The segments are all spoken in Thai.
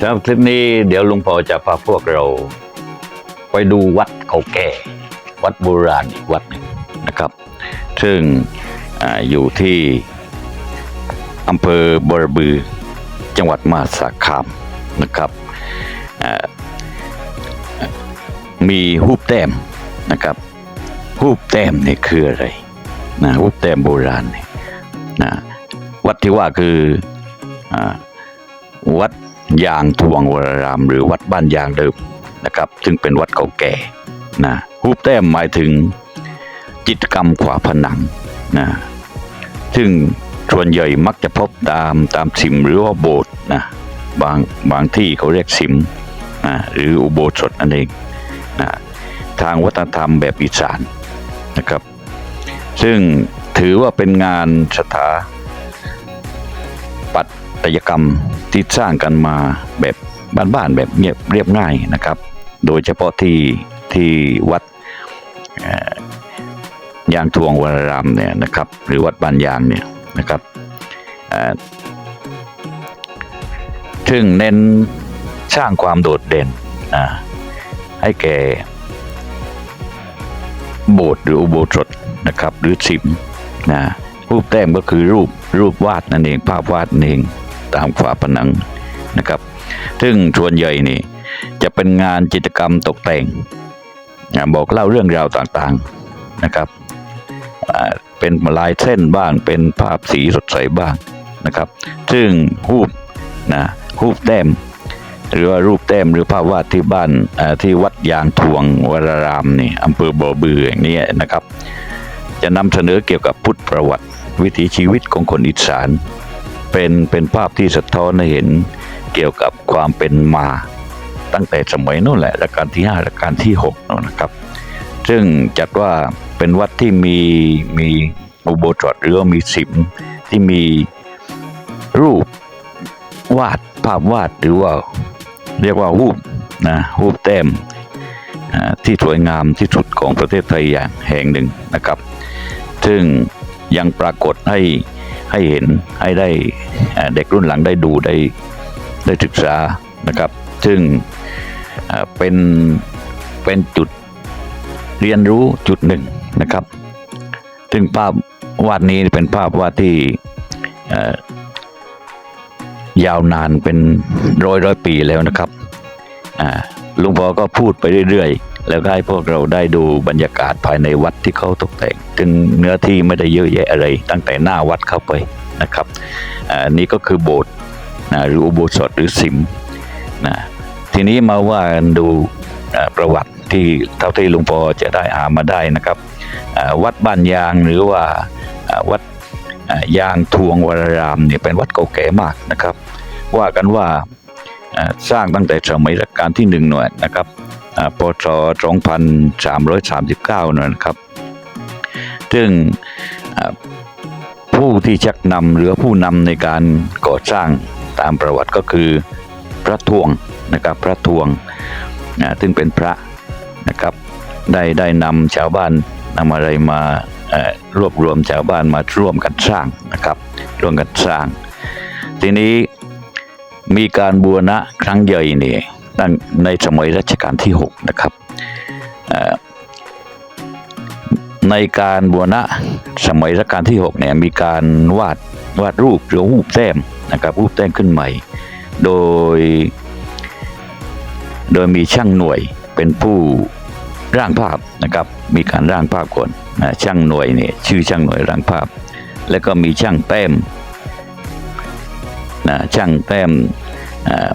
สำหรับคลิปนี้เดี๋ยวลุงพอจะพาพวกเรา ไปดูวัดเก่าแก่ วัดโบราณอีกวัดหนึ่งนะครับ ซึ่งออยู่ที่อำเภอบรบือจังหวัดมหาสารคามนะครับ มีหูปแต้มนะครับหูปแต้มนี่คืออะไรนะหูปแต้มโบราณนี่นะวัดที่ว่าคืออวัด ยางทวงวราราม หรือวัดบ้านยางเดิมนะครับ ซึ่งเป็นวัดเก่าแก่นะหูปแต้มหมายถึงจิตกรรมขวาผนังนะซึ่งส่วนใหญ่มักจะพบตามตามสิมหรือว่าโบสถ์นะบางบางที่เขาเรียกสิมนะหรืออุโบสถนั่นเองนะทางวัฒนธรรมแบบอีสานนะครับ ซึ่งถือว่าเป็นงานสถา ปัตยกรรมที่สร้างกันมาแบบบ้านๆแบบเงียบเรียบง่ายนะครับ โดยเฉพาะที่ที่วัดยางทวงวรารามเนี่ยนะครับ หรือวัดบานยางเนี่ยนะครับซึ่งเน้นสร้างความโดดเด่นให้แก่โบสถ์หรืออุโบสถนะครับ หรือสิมนะรูปแต้มก็คือรูปรูปวาดนั่นเอง ภาพวาดนั่นเอง ตามฝาผนังนะครับ ซึ่งส่วนใหญ่นี่จะเป็นงานจิตรกรรมตกแต่ง บอกเล่าเรื่องราวต่างๆนะครับเป็นลายเส้นบ้าง เป็นภาพสีสดใสบ้างนะครับ ซึ่งรูปนะรูปแต้มหรือว่ารูปแต้มหรือภาพวาดที่บ้านที่วัดยางทวงวรารามนี่อำเภอบ่อบืออย่างนี้นะครับ จะนำเสนอเกี่ยวกับพุทธประวัติ วิถีชีวิตของคนอีสาน เป็นเป็นภาพที่สะท้อนให้เห็นเกี่ยวกับความเป็นมา ตั้งแต่สมัยนู้นแหละรัชกาลที่ห้ารัชกาลที่หกนู่นนะครับ ซึ่งจัดว่าเป็นวัดที่มีมีอุโบสถหรือว่ามีสิมที่มีรูปวาดภาพวาดหรือว่าเรียกว่ารูปนะรูปแต้มที่สวยงามที่สุดของประเทศไทยอย่างแห่งหนึ่งนะครับ ซึ่งยังปรากฏให้ ให้เห็นให้ได้เด็กรุ่นหลังได้ดูได้ได้ศึกษานะครับ ซึ่งเป็นเป็นจุดเรียนรู้จุดหนึ่งนะครับ ซึ่งภาพวาดนี้เป็นภาพวาดที่ยาวนานเป็นร้อยร้อยปีแล้วนะครับลุงพอก็พูดไปเรื่อยๆ แล้วก็ให้พวกเราได้ดูบรรยากาศภายในวัดที่เขาตกแต่งซึ่งเนื้อที่ไม่ได้เยอะแยะอะไร ตั้งแต่หน้าวัดเข้าไปนะครับอ่านี่ก็คือโบสถ์หรืออุโบสถหรือสิมนะทีนี้มาว่ากันดูประวัติที่เท่าที่ลุงพอจะได้อ่ามาได้นะครับวัดบ้านยางหรือว่าวัดยางทวงวรารามเนี่ยเป็นวัดเก่าแก่มากนะครับ ว่ากันว่าสร้างตั้งแต่สมัยรัชกาลที่หนึ่งหน่อยนะครับ ปศ2339หน่อยนะครับ ซึ่งผู้ที่ชักนำหรือผู้นำในการก่อสร้างตามประวัติก็คือพระทวงนะครับพระทวงอ่าซึ่งเป็นพระนะครับได้ได้นำชาวบ้านนำอะไรมารวบรวมชาวบ้านมาร่วมกันสร้างนะครับร่วมกันสร้าง ทีนี้มีการบูรณะครั้งใหญ่นี่ ตั้งในสมัยรัชกาลที่ 6 นะครับในการบูรณะสมัยรัชกาลที่ 6 เนี่ยมีการวาดวาดรูปหรือรูปแต้มนะครับรูปแต้มขึ้นใหม่ โดย โดยมีช่างหน่วยเป็นผู้ร่างภาพนะครับมีการร่างภาพก่อนนะช่างหน่วยเนี่ยชื่อช่างหน่วยร่างภาพ แล้วก็มีช่างแต้มนะช่างแต้มอ่า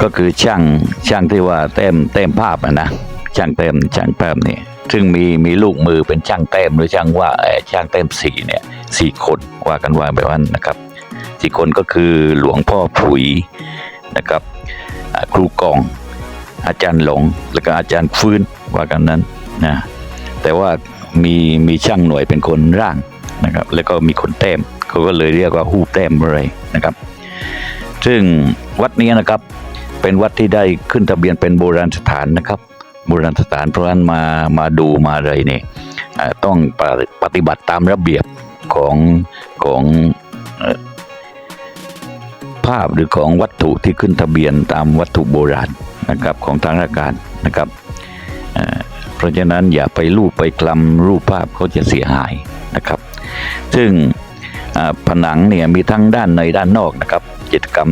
ก็คือช่างช่างที่ว่าแต้มแต้มภาพอะนะช่างแต้มช่างแต้มนี่ซึ่งมีมีลูกมือเป็นช่างแต้มหรือช่างว่าเอ่ช่างแต้มสีเนี่ยสี่คนว่ากันว่าแบบนั้นนะครับสี่คนก็คือหลวงพ่อผุยนะครับครูกองอาจารย์หลง แล้วก็อาจารย์ฟื้นว่ากันนั้นนะแต่ว่ามีมีช่างหน่วยเป็นคนร่างนะครับ แล้วก็มีคนแต้มเขาก็เลยเรียกว่าหู้แต้มอะไรนะครับ ซึ่งวัดนี้นะครับ เป็นวัดที่ได้ขึ้นทะเบียนเป็นโบราณสถานนะครับ โบราณสถานเพราะฉะนั้นมามาดูมาอะไรเนี่ยต้องปฏิปฏิบัติตามระเบียบของของภาพหรือของวัตถุที่ขึ้นทะเบียนตามวัตถุโบราณนะครับของทางราชการนะครับ เพราะฉะนั้นอย่าไปรูปไปกลำรูปภาพเขาจะเสียหายนะครับ ซึ่งผนังเนี่ยมีทั้งด้านในด้านนอกนะครับจิตกรรม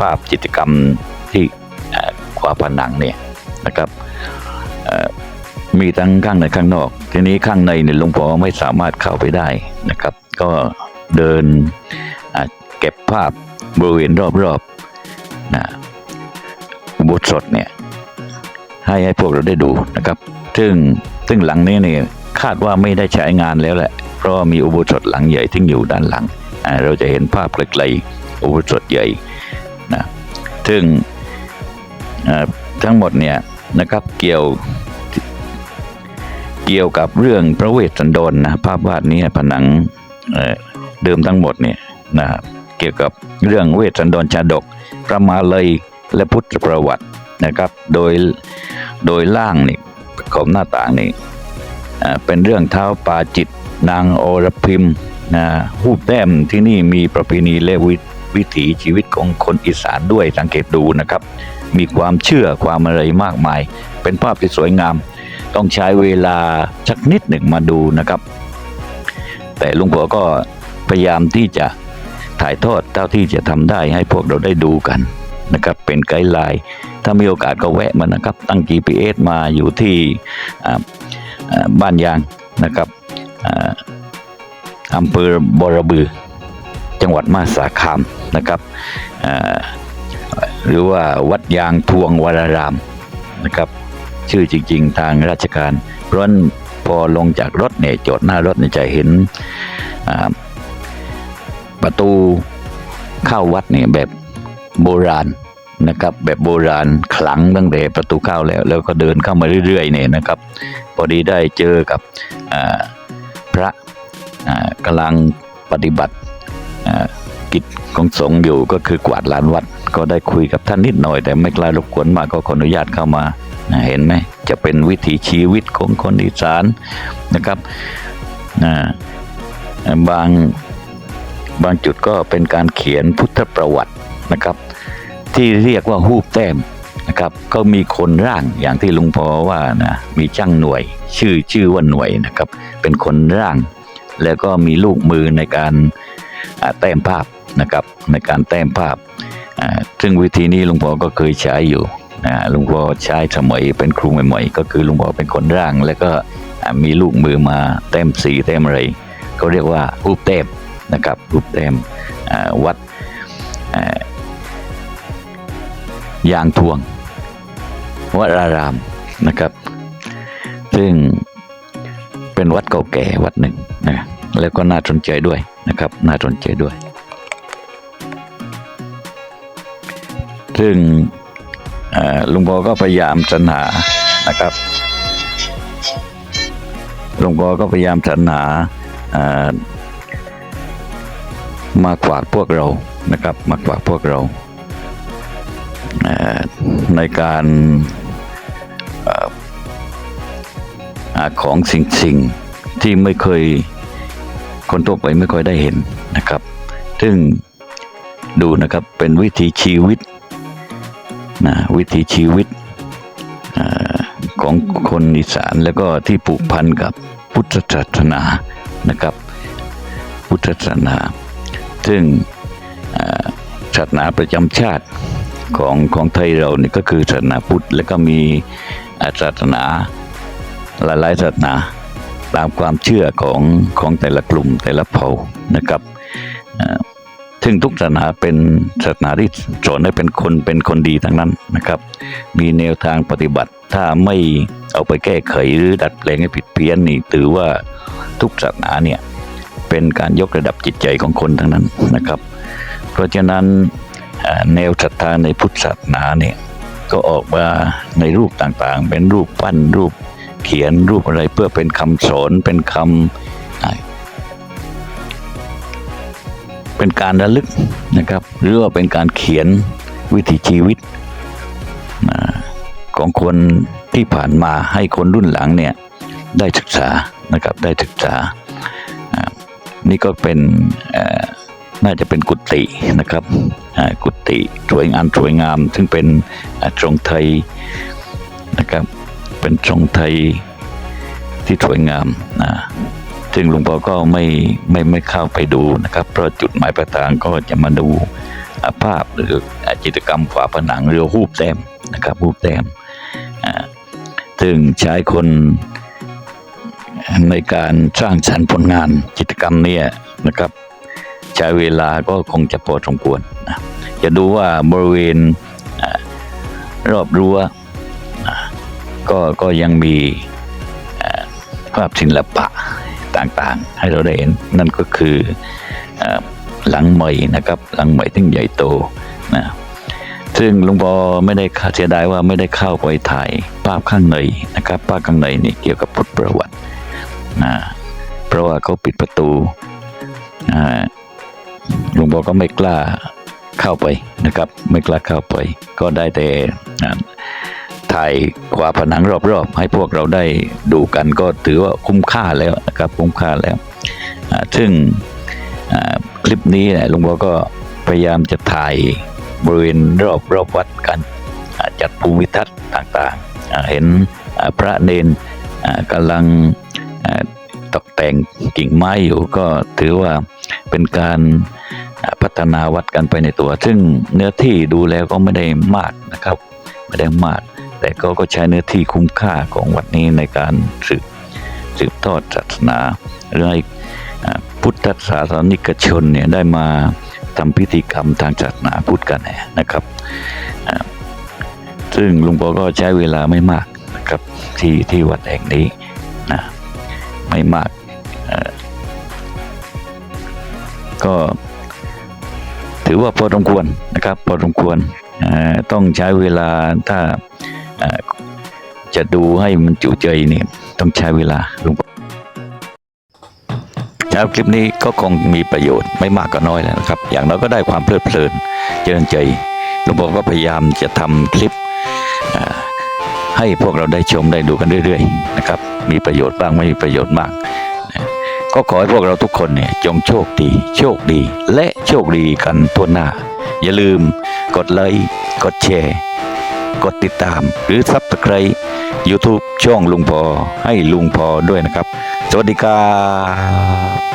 ภาพจิตกรรมที่ขวาผนังเนี่ยนะครับมีทั้งข้างในข้างนอก ทีนี้ข้างในเนี่ยหลวงพ่อไม่สามารถเข้าไปได้นะครับ ก็เดินเก็บภาพบริเวณรอบๆนะอุโบสถเนี่ยให้ให้พวกเราได้ดูนะครับ ซึ่งซึ่งหลังนี้เนี่ยคาดว่าไม่ได้ใช้งานแล้วแหละ เพราะมีอุโบสถหลังใหญ่ที่อยู่ด้านหลัง เราจะเห็นภาพไกลๆอุโบสถใหญ่ นะซึ่งทั้งหมดเนี่ยนะครับเกี่ยวเกี่ยวกับเรื่องพระเวสสันดรนะภาพวาดนี้ผนังเเดิมทั้งหมดเนี่ยนะเกี่ยวกับเรื่องเวสสันดรชาดกพระมาเลยและพุทธประวัตินะครับโดยโดยล่างนี่ของหน้าต่างนี่เป็นเรื่องเท้าปาจิตนางโอรพิมนะหูปแต้มที่นี่มีประเพณีแลวิต วิถีชีวิตของคนอีสานด้วยสังเกตดูนะครับ มีความเชื่อความอะไรมากมาย เป็นภาพที่สวยงาม ต้องใช้เวลาสักนิดหนึ่งมาดูนะครับ แต่ลุงผัวก็พยายามที่จะถ่ายทอดเท่าที่จะทำได้ให้พวกเราได้ดูกันนะครับเป็นไกด์ไลน์ถ้ามีโอกาสก็แวะมานะครับ ตั้ง GPS มาอยู่ที่บ้านยางนะครับอ่าอำเภอบอระบือ จังหวัดมหาสารคามนะครับหรือว่าวัดยางทวงวรารามนะครับ ชื่อจริง ๆ ทางราชการเพราะฉะนั้นพอลงจากรถเนี่ยจอดหน้ารถเนี่ยจะเห็นประตูเข้าวัดเนี่ยแบบโบราณนะครับ แบบโบราณขลังตั้งแต่ประตูเข้าแล้ว แล้วก็เดินเข้ามาเรื่อยๆเนี่ยนะครับ พอดีได้เจอกับพระกำลังปฏิบัติ กิจของสงฆ์อยู่ก็คือกวาดลานวัด ก็ได้คุยกับท่านนิดหน่อย แต่ไม่กล้ารบกวนมากก็ขออนุญาตเข้ามาเห็นไหมจะเป็นวิถีชีวิตของคนอีสานนะครับบางบางจุดก็เป็นการเขียนพุทธประวัตินะครับ ที่เรียกว่าหูปแต้มนะครับก็มีคนร่างอย่างที่ลุงพอว่านะมีช่างหน่วย ชื่อชื่อว่าหน่วยนะครับ เป็นคนร่าง แล้วก็มีลูกมือในการ แต้มภาพนะครับในการแต้มภาพ ซึ่งวิธีนี้ลุงพอก็เคยใช้อยู่ลุงพ่อใช้สมัยเป็นครูใหม่ๆ ก็คือลุงพ่อเป็นคนร่าง แล้วก็มีลูกมือมาเต็มสีเต็มอะไรก็เรียกว่ารูปเต็มนะครับรูปเต็มวัดยางทวงวัดอารามนะครับ ซึ่งเป็นวัดเก่าแก่วัดหนึ่งนะ แล้วก็น่าสนใจด้วยนะครับน่าสนใจด้วย ซึ่งลุงพอก็พยายามสรรหานะครับลุงพอก็พยายามสรรหามาฝากพวกเรานะครับมาฝากพวกเราในการเอ่อหาของสิ่งสิ่งที่ไม่เคย คนทั่วไปไม่ค่อยได้เห็นนะครับ ซึ่งดูนะครับเป็นวิถีชีวิตนะวิถีชีวิตอของคนอีสานแล้วก็ที่ผูกพันกับพุทธศาสนานะครับ พุทธศาสนา ซึ่งศาสนาประจำชาติของของไทยเราเนี่ยก็คือศาสนาพุทธ แล้วก็มีอ่าศาสนาหลายๆศาสนา ตามความเชื่อของของแต่ละกลุ่มแต่ละเผ่านะครับอ่าซึ่งทุกศาสนาเป็นศาสนาที่สอนให้เป็นคนเป็นคนดีทั้งนั้นนะครับ มีแนวทางปฏิบัติถ้าไม่เอาไปแก้ไขหรือดัดแปลงให้ผิดเพี้ยนนี่ถือว่าทุกศาสนาเนี่ยเป็นการยกระดับจิตใจของคนทั้งนั้นนะครับ เพราะฉะนั้นแนวศรัทธาในพุทธศาสนาเนี่ยก็ออกมาในรูปต่างๆ เป็นรูปปั้นรูป เขียนรูปอะไรเพื่อเป็นคำสอนเป็นคำเป็นการระลึกนะครับหรือว่าเป็นการเขียนวิถีชีวิตของคนที่ผ่านมาให้คนรุ่นหลังเนี่ยได้ศึกษานะครับได้ศึกษา นี่ก็เป็นน่าจะเป็นกุฏินะครับกุฏิสวยงามสวยงาม ซึ่งเป็นอ่าทรงไทยนะครับ เป็นทรงไทยที่สวยงามนะซึ่งหลวงพ่อก็ไม่ไม่ไม่เข้าไปดูนะครับ เพราะจุดหมายปลายทางก็จะมาดูาภาพหรือจิตกรรมฝาผนังหรือรูปแต้มนะครับรูปแต้มซึ่งใช้คนในการสร้างสรรค์ผลงานจิตกรรมเนี่ยนะครับ ใช้เวลาก็คงจะพอสมควรนะจะดูว่าบริเวณอรอบรั้ว ก็ก็ยังมีภาพศิลปะต่างๆ ให้เราได้เห็นนั่นก็คือหลังใหม่นะครับ หลังใหม่ที่ใหญ่โตนะซึ่งหลวงพ่อไม่ได้เสียดายว่าไม่ได้เข้าไปถ่ายภาพข้างในนะครับภาพข้างในนี่เกี่ยวกับพุทธประวัตินะเพราะว่าเขาปิดประตูหลวงพ่อก็ไม่กล้าเข้าไปนะครับ ไม่กล้าเข้าไป ก็ได้แต่ ถ่ายขวาผนังรอบๆ ให้พวกเราได้ดูกันก็ถือว่าคุ้มค่าแล้วนะครับคุ้มค่าแล้ว ซึ่งคลิปนี้นี่ยหลวงพ่อก็พยายามจะถ่ายบริเวณรอบรอบวัดกันจัดภูมิทัศน์ต่างๆ เห็นพระเนนกำลังตกแต่งกิ่งไม้อยู่ก็ถือว่าเป็นการพัฒนาวัดกันไปในตัว ซึ่งเนื้อที่ดูแล้วก็ไม่ได้มากนะครับ ไม่ได้มาก แต่ก็ก็ใช้เนื้อที่คุ้มค่าของวัดนี้ในการสืบสืบทอดศาสนาหรือให้อ่าพุทธศาสนิกชนเนี่ยได้มาทำพิธีกรรมทางศาสนาพุทธกันนะครับ ซึ่งลุงพ่อก็ใช้เวลาไม่มากนะครับที่ที่วัดแห่งนี้นะไม่มาก ก็ถือว่าพอสมควรนะครับพอสมควรต้องใช้เวลาถ้า จะดูให้มันจุใจเนี่ยต้องใช้เวลาลุงแล้วคลิปนี้ก็คงมีประโยชน์ไม่มากก็น้อยแล้วนะครับ อย่างน้อยก็ได้ความเพลิดเพลินเจริญใจหลวงพ่อก็พยายามจะทำคลิปให้พวกเราได้ชมได้ดูกันเรื่อยๆนะครับ มีประโยชน์บ้างไม่มีประโยชน์มากก็ขอให้พวกเราทุกคนเนี่ยจงโชคดี โชคดี และโชคดีกันทั่วหน้า อย่าลืมกดไลค์กดแชร์ กดติดตาม หรือซับสไคร b e YouTube ช่องลุงพอให้ลุงพอด้วยนะครับ สวัสดีครับ